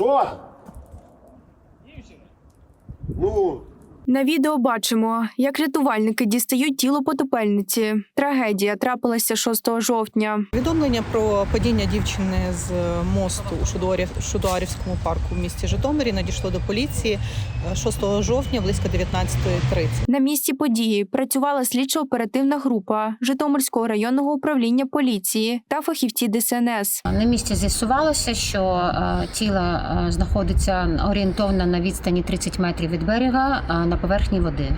Що? Ну, На відео бачимо, як рятувальники дістають тіло потопельниці. Трагедія трапилася 6 жовтня. Повідомлення про падіння дівчини з мосту у Шудуарів, Шудуарівському парку в місті Житомирі надійшло до поліції е, 6 жовтня близько 19.30. На місці події працювала слідчо-оперативна група Житомирського районного управління поліції та фахівці ДСНС. На місці з'ясувалося, що е, тіло е, знаходиться орієнтовно на відстані 30 метрів від берега е, на поверхні води.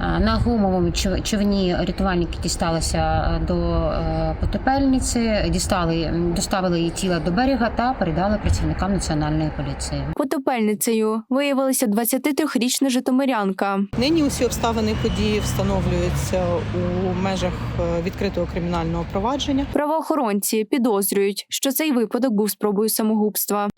Е, На гумовому чов- човні рятувальники дісталися е, до е, потопельниці, дістали, доставили її тіло до берега та передали працівникам національної поліції. Потопельницею виявилася 23-річна житомирянка. Нині усі обставини події встановлюються у межах відкритого кримінального провадження. Правоохоронці підозрюють, що цей випадок був спробою самогубства.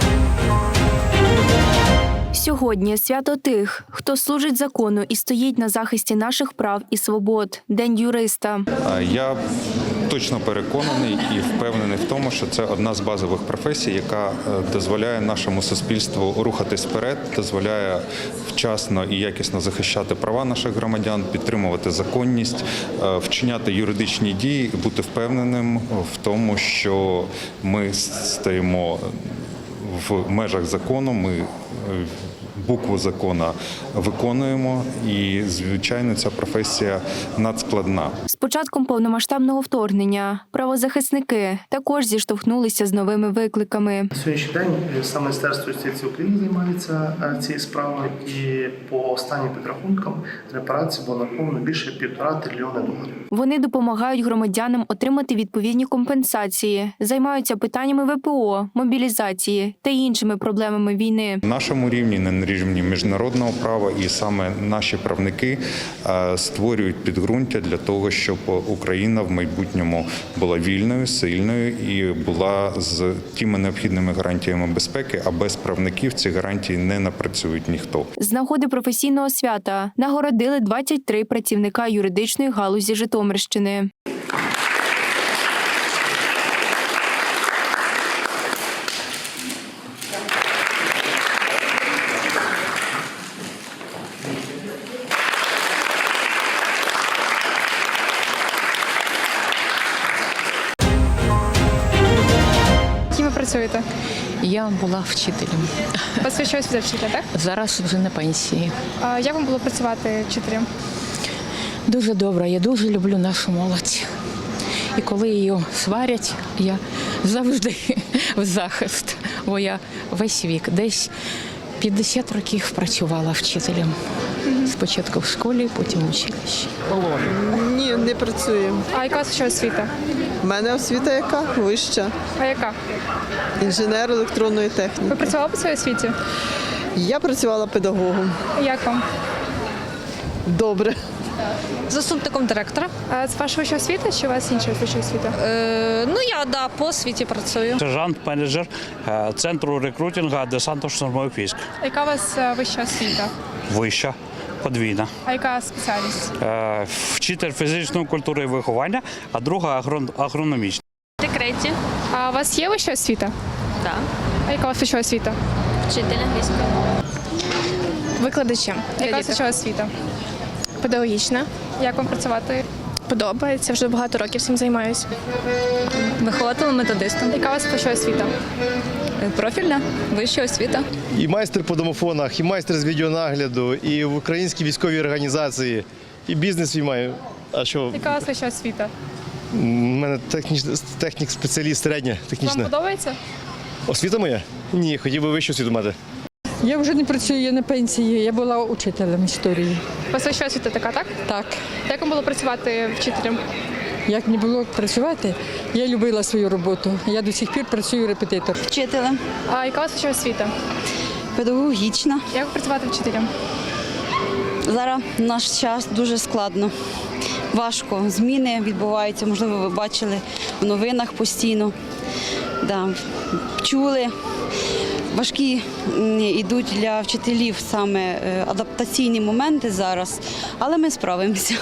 Сьогодні свято тих, хто служить закону і стоїть на захисті наших прав і свобод. День юриста. Я точно переконаний і впевнений в тому, що це одна з базових професій, яка е, дозволяє нашому суспільству рухатись вперед, дозволяє вчасно і якісно захищати права наших громадян, підтримувати законність, е, вчиняти юридичні дії бути впевненим в тому, що ми стоїмо в межах закону. Ми е, букву закона виконуємо, і звичайно, ця професія надскладна. З початком повномасштабного вторгнення правозахисники також зіштовхнулися з новими викликами. На сьогоднішній день саме Міністерство юстиції України займається е, цією справою, і по останнім підрахункам репарації було нараховано більше півтора трильйони доларів. Вони допомагають громадянам отримати відповідні компенсації, займаються питаннями ВПО, мобілізації та іншими проблемами війни. На нашому рівні, на рівні міжнародного права, і саме наші правники е, створюють підґрунтя для того, щоб Україна в майбутньому була вільною, сильною і була з тими необхідними гарантіями безпеки. А без правників ці гарантії не напрацюють ніхто. З нагоди професійного свята нагородили 23 працівника юридичної галузі Житомирщини. Працюєте? Я була вчителем. Посвящаюсь за вчителя, так? Зараз вже на пенсії. А як вам було працювати вчителем? Дуже добре. Я дуже люблю нашу молодь. І коли її сварять, я завжди в захист. Бо я весь вік, десь 50 років працювала вчителем. Спочатку в школі, потім в училищі. Ні, не працюємо. А яка ще освіта? У мене освіта яка? Вища. А яка? Інженер електронної техніки. Ви працювала працювали по своїй освіті? Я працювала педагогом. Як вам? Добре. Заступником директора. А це ваша вища освіта чи у вас інша вища освіта? Е, ну я да, по освіті працюю. Сержант-менеджер е, центру рекрутингу десантно-штурмових військ. Яка у вас е, вища освіта? Вища, подвійна. А яка спеціальність? Е, Вчитель фізичної культури і виховання, а друга агрон- агрономічна. Декреті. А у вас є вища освіта? Так. А яка у вас вища освіта? Вчитель англійської. Викладачем. Яка у вас вища освіта? Педагогічна. Як вам працювати? Подобається, вже багато років цим займаюся. Вихователем методистом. Яка у вас вища освіта? Профільна, вища освіта. і майстер по домофонах, і майстер з відеонагляду, і в українській військовій організації, і бізнес свій маю. А що, Яка у вас вища освіта? у мене техніч- технік спеціаліст середня Вам технічна. подобається? Освіта моя? Ні, хотів би вищу освіту мати. Я вже не працюю, я на пенсії. Я була учителем історії. У освіта така, так? Так, Як вам було працювати вчителем? як не було працювати, я любила свою роботу. Я до сих пір працюю репетитор. Вчителем. А яка у вас вища освіта? Педагогічна. Як працювати вчителем? Зараз в наш час дуже складно. Важко. Зміни відбуваються, можливо, ви бачили в новинах постійно. Да. Чули. Важкі йдуть для вчителів саме е, адаптаційні моменти зараз, але ми справимося.